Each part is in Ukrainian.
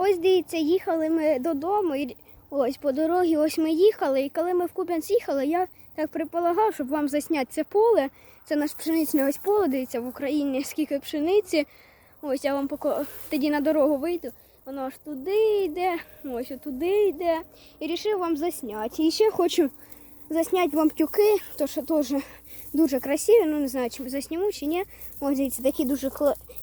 Ось дивіться, їхали ми додому. І ось по дорозі, ось ми їхали. І коли ми в Куп'янськ їхали, я так предполагав, щоб вам засняти це поле. Це наш пшеничне ось поле, дивіться, в Україні скільки пшениці. Ось я вам поко... тоді на дорогу вийду. Воно аж туди йде, ось туди йде. І вирішив вам засняти. І ще хочу засняти вам тюки, то що теж дуже красиві. Ну не знаю, чи засніму, чи ні. Ось дивіться, такі дуже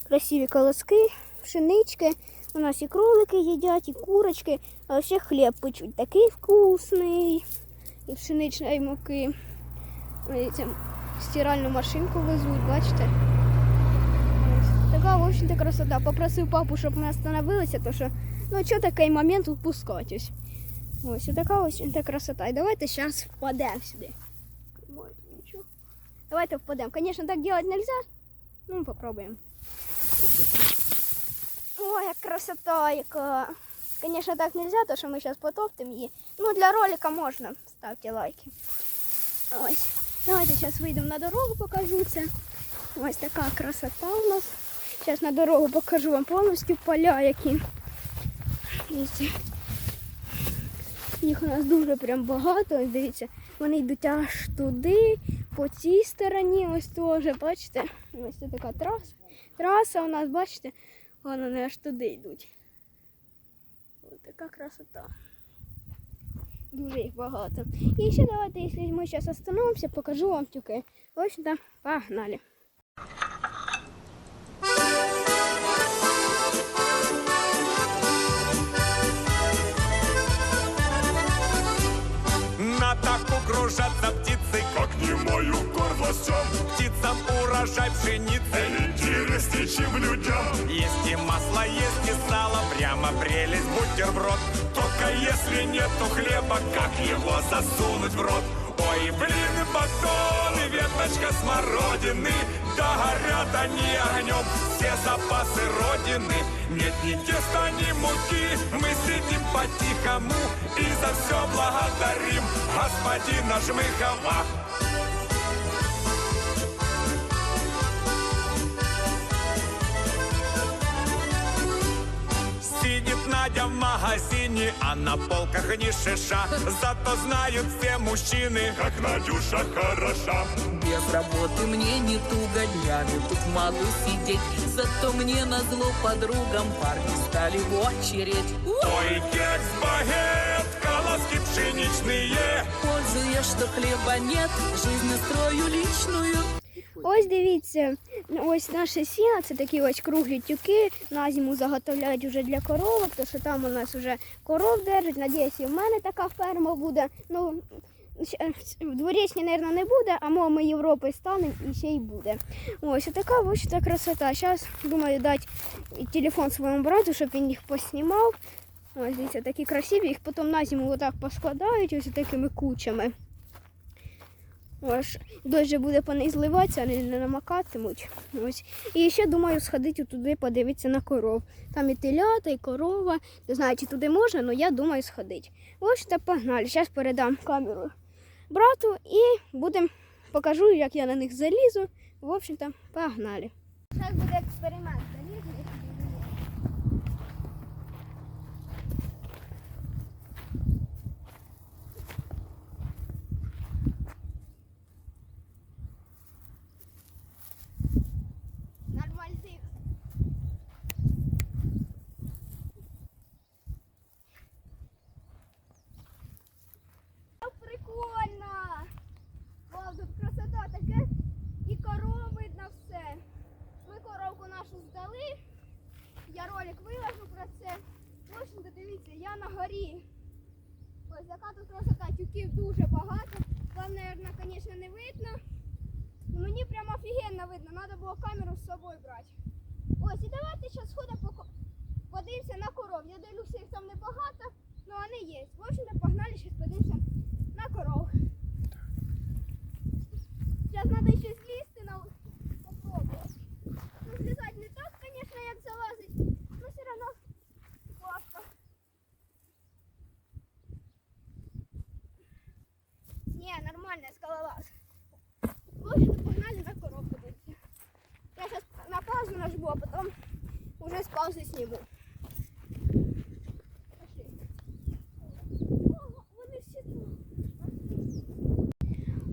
красиві колоски, пшенички. У нас і кролики їдять, і курочки, а ще хліб печуть. Такий вкусний. І пшеничної муки. Дивіться, стиральну машинку везуть, бачите? Ось. Така, в общем-то, красота. Попросив папу, щоб ми остановилися, то що, ну, що такий момент відпускати ось. Ось така ось та красота. І давайте зараз впадемо сюди. Ой, нічого. Давайте впадемо. Конечно, так делать нельзя. Ну, попробуем. Ой, красота яка. Конечно, так нельзя, то що ми зараз потоптимо її. Ну, для ролика можна. Ставте лайки. Ось. Давайте зараз вийдемо на дорогу, покажу це. Ось така красота у нас. Зараз на дорогу покажу вам повністю поля, які. Дивіться. Їх у нас дуже прям багато. Ось Дивіться, вони йдуть аж туди, по цій стороні, ось теж, бачите? Ось це така траса. Траса у нас, бачите, вон вони аж туди йдуть. Ось така красота. Дуже їх багато. І ще давайте, якщо ми зараз остановимося, покажу вам тюки. Ось там, погнали. На таку кружатся птицы, Как не мою горло стём птицам урожай пшеницы. Чем людям Есть и масло, есть и сало, прямо прелесть бутерброд. Только если нету хлеба, как его засунуть в рот? Ой, блин, батоны, веточка смородины, да горят они огнем, все запасы родины. Нет ни теста, ни муки, мы сидим по-тихому и за все благодарим господина Жмыхова. Сидит Надя в магазине, а на полках ни шиша. Зато знают все мужчины, Как Надюша хороша Без работы мне не туго днями Тут могу сидеть Зато мне назло подругам Парни стали в очередь! Ой, кекс, багет, колоски пшеничные. Пользуясь, что хлеба нет Жизнь строю личную Ось дивіться, ось наше сіно, це такі ось круглі тюки. На зиму заготовляють вже для коровок, тому що там у нас вже коров держать. Надіюсь, і в мене така ферма буде. Ну, дворічні, мабуть, не буде, а ми Європи станемо і ще й буде. Ось така ось та красота. Зараз думаю дати телефон своєму брату, щоб він їх поснімав. Ось дивіться, такі красиві, їх потім на зиму отак поскладають ось такими кучами. Ось дощ буде по них зливатися, вони не намакатимуть. Ось. І ще думаю сходити туди, подивитися на коров. Там і телята, і корова. Не знаю, чи туди можна, але я думаю сходити. Ось та погнали. Зараз передам камеру брату і будем покажу, як я на них залізу. В общем-то, погнали. Зараз буде експеримент. Залізу, Нормально. Як Прикольно! Вау, тут красота таке і коров видно все. Ми коровку нашу здали. Я ролик виложу про це. В общем-то, на горі. Ось яка тут красота, тюків дуже багато. Вам, мабуть, звісно, не видно. Ну, мені прямо офігенно видно, треба було камеру з собою брати. Ось, і давайте зараз сходимо подивимося на коров. Я дивлюся, їх там небагато, але вони є. В общем-то, нормальная скалолаз. Лошади погнали на коробку дойти. Я сейчас на паузу нажму, а потом уже с паузы сниму.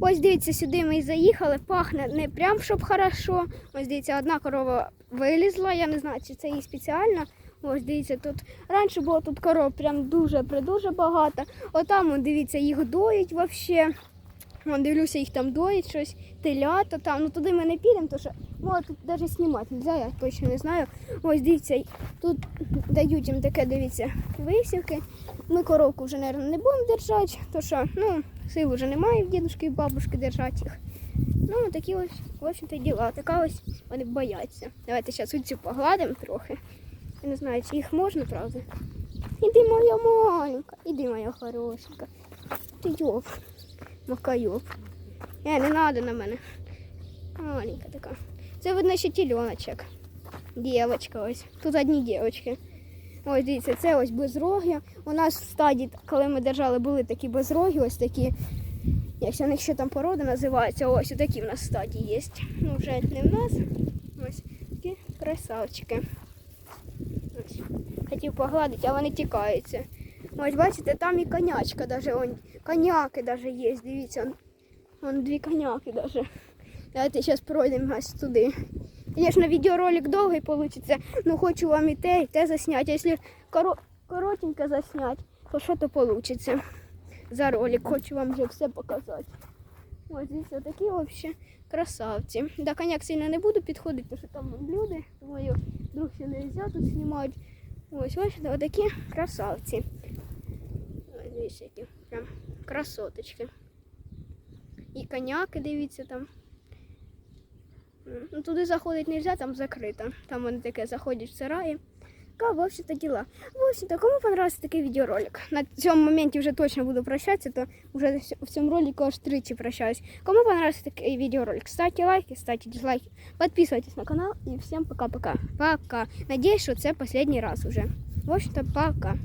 Ось дивіться, сюди ми і заїхали, пахне не прям щоб хорошо. Ось дивіться, одна корова вилізла, я не знаю, чи це їй спеціально. Ось дивіться, тут раніше було тут коров прям дуже-дуже багато. Отам, дивіться, їх доїть взагалі. Вон дивлюся, їх там доїть щось, телята там. Ну туди ми не підемо, тому що ну, тут навіть знімати не можна, я точно не знаю. Ось дивіться, тут дають їм таке, дивіться, висівки. Ми коровку вже, мабуть, не будемо держати, тому що ну, сил вже немає в дідушки і бабушки держати їх. Ну, такі ось, в общем-то, діла. Така ось вони бояться. Давайте зараз цю погладимо трохи. Я не знаю, чи їх можна, правда. Іди, моя маленька, іди, моя хорошенька. Ти йоп, макайоп. Е, не треба на мене. Маленька така. Це видно ще тіленочок. Дівочка ось. Тут одні дівчатки. Ось дивіться, це ось безроги. У нас в стаді, коли ми держали, були такі безроги, ось такі. Якщо них ще там порода називається, ось такі в нас в стаді є. Ну, вже не в нас. Ось такі красавчики. Ось. Хотів погладити, а вони тікаються. Ось бачите, там і конячка, даже, он, коняки даже є, дивіться. Он, он дві коняки даже. Давайте зараз пройдемо туди. Звісно, відеоролик довгий вийде, але хочу вам і те, і те засняти. Якщо коро... коротенько засняти, то що то вийде за ролик. Хочу вам вже все показати. Ось здесь отакі взагалі красавці. До коняк сильно не буду підходити, тому що там люди. Думаю, вдруг ще не можна тут знімати. Ось, ось отакі красавці. Ось дивіться, які прям красоточки. І коняки, дивіться там. М, Ну, туди заходити не можна, там закрито. Там вони таке заходять в сараї. Така, в общем-то, діла. В общем-то, кому понравився такий відеоролик? На цьому моменті вже точно буду прощатися, то вже в цьому ролику аж тричі прощаюсь. Кому понравился такой видеоролик, ставьте лайки, ставьте дизлайки, подписывайтесь на канал и всем пока-пока. Пока. Надеюсь, что это последний раз уже. В общем-то, пока.